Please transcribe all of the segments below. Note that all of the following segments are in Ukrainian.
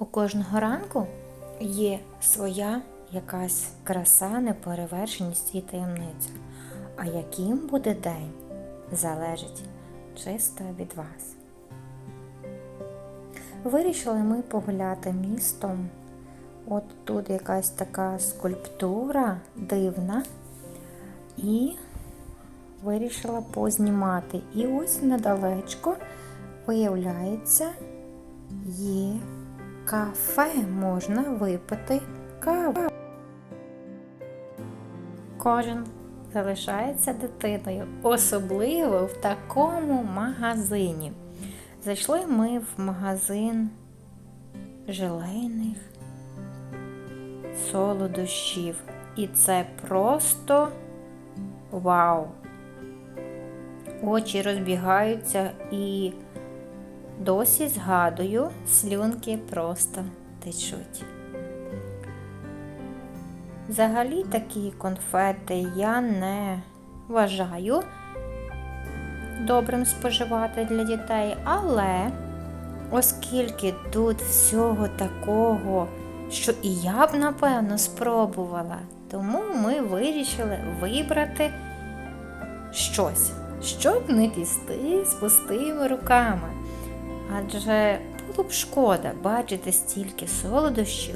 У кожного ранку є своя якась краса, неперевершеність і таємниця. А яким буде день, залежить чисто від вас. Вирішили ми погуляти містом. От тут якась така скульптура дивна. І вирішила познімати. І ось недалечко, виявляється, є кафе, можна випити каву. Кожен залишається дитиною, особливо в такому магазині. Зайшли ми в магазин желейних солодощів. І це просто вау! Очі розбігаються і досі згадую, слюнки просто течуть. Взагалі такі конфети я не вважаю добрим споживати для дітей, але оскільки тут всього такого, що і я б напевно спробувала, тому ми вирішили вибрати щось, щоб не пісти з пустими руками. Адже було б шкода бачити стільки солодощів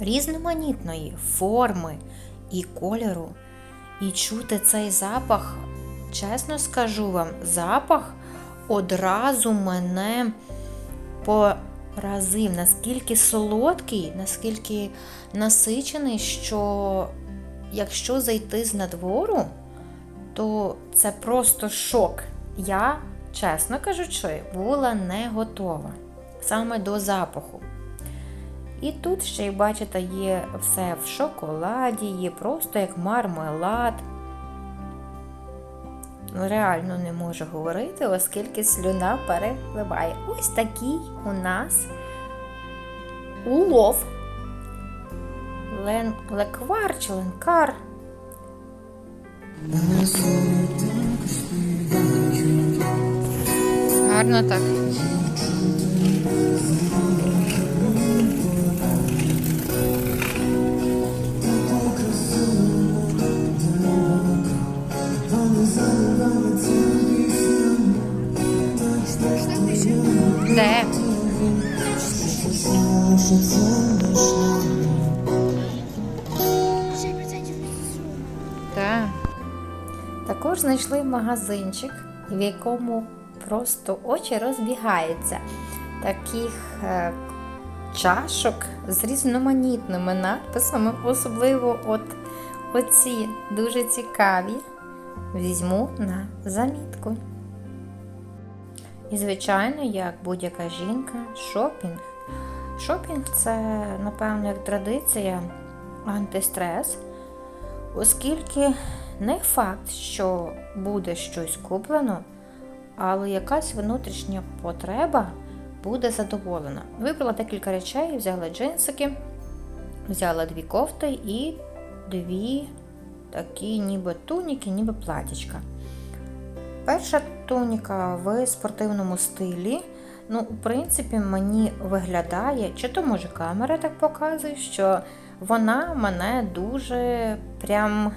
різноманітної форми і кольору, і чути цей запах, чесно скажу вам, запах одразу мене поразив, наскільки солодкий, наскільки насичений, що якщо зайти з надвору, то це просто шок. Я, чесно кажучи, була не готова саме до запаху. І тут ще, як бачите, є все в шоколаді, є просто як мармелад. Ну, реально не можу говорити, оскільки слюна перепливає. Ось такий у нас улов. Лен... Леквар чи ленкар. Гарно так. Де? Так. Також знайшли магазинчик, в якому просто очі розбігаються. Таких е, чашок з різноманітними надписами, особливо от оці дуже цікаві. Візьму на замітку. І, звичайно, як будь-яка жінка, шопінг. Шопінг це, напевно, як традиція, антистрес, оскільки не факт, що буде щось куплено, але якась внутрішня потреба буде задоволена. Вибрала декілька речей, взяла джинсики, взяла дві кофти і дві такі ніби туніки, ніби платічка. Перша туніка в спортивному стилі. Ну, в принципі, мені виглядає, чи то може камера так показує, що вона мене дуже прям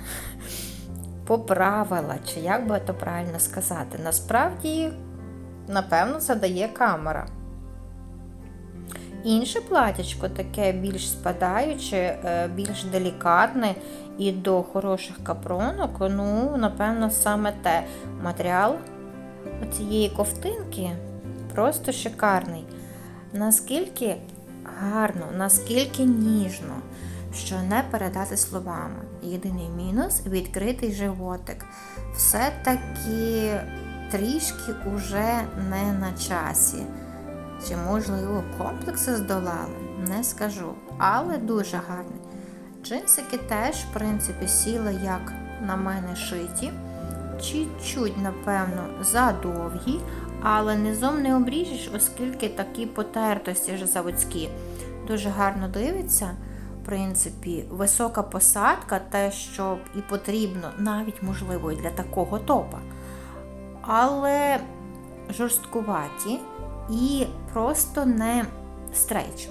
поправила, чи як би то правильно сказати. Насправді, напевно, це дає камера. Інше платячко таке більш спадаюче, більш делікатне і до хороших капронок, ну, напевно, саме те матеріал цієї ковтинки просто шикарний. Наскільки гарно, наскільки ніжно, що не передати словами. Єдиний мінус відкритий животик. Все-таки трішки уже не на часі. Чи, можливо, комплекси здолали? Не скажу. Але дуже гарний. Джинсики теж, в принципі, сіли, як на мене шиті. Чуть-чуть, напевно, задовгі, але низом не обріжеш, оскільки такі потертості вже заводські. Дуже гарно дивиться. Принципі, висока посадка, те, що і потрібно, навіть можливо, і для такого топа. Але жорсткуваті і просто не стрейч.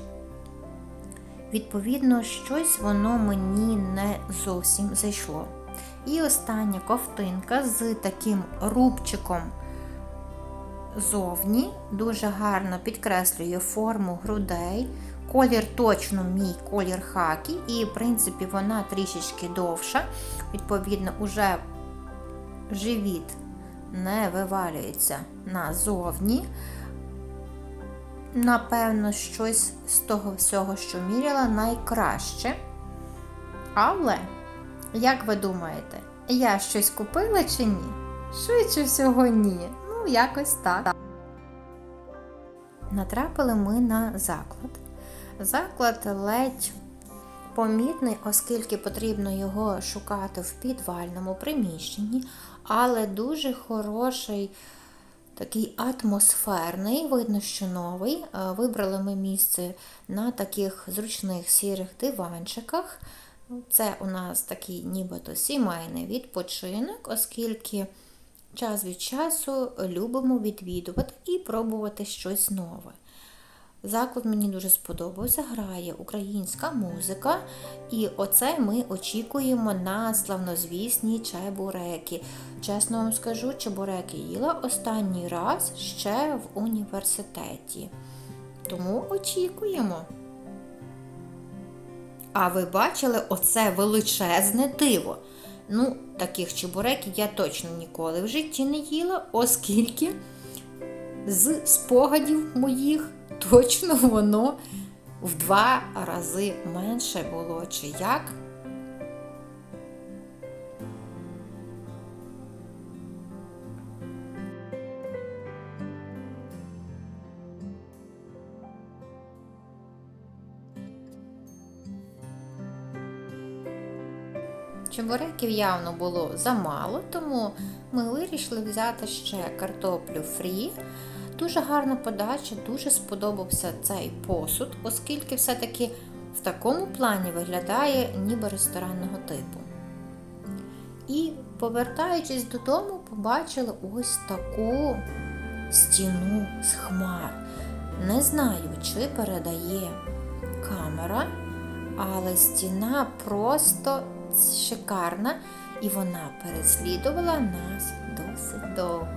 Відповідно, щось воно мені не зовсім зайшло. І остання ковтинка з таким рубчиком зовні, дуже гарно підкреслює форму грудей. Колір точно мій колір хакі, і, в принципі, вона трішечки довша. Відповідно, уже живіт не вивалюється назовні. Напевно, щось з того всього, що міряла, найкраще. Але, як ви думаєте, я щось купила чи ні? Швидше всього, ні. Ну, якось так. Натрапили ми на заклад. Заклад ледь помітний, оскільки потрібно його шукати в підвальному приміщенні, але дуже хороший, такий атмосферний, видно, що новий. Е, Вибрали ми місце на таких зручних сірих диванчиках. Це у нас такий нібито сімейний відпочинок, оскільки час від часу любимо відвідувати і пробувати щось нове. Заклад мені дуже сподобався, грає українська музика, і оце ми очікуємо на славнозвісні чебуреки. Чесно вам скажу, чебуреки їла останній раз ще в університеті. Тому очікуємо. А ви бачили оце величезне диво? Ну, таких чебуреків я точно ніколи в житті не їла, оскільки з спогадів моїх точно воно в два рази менше було, чи як. Чебуреків явно було замало, тому ми вирішили взяти ще картоплю фрі. Дуже гарна подача, дуже сподобався цей посуд, оскільки все-таки в такому плані виглядає ніби ресторанного типу. І, повертаючись додому, побачили ось таку стіну з хмар. Не знаю, чи передає камера, але стіна просто шикарна, і вона переслідувала нас досить довго.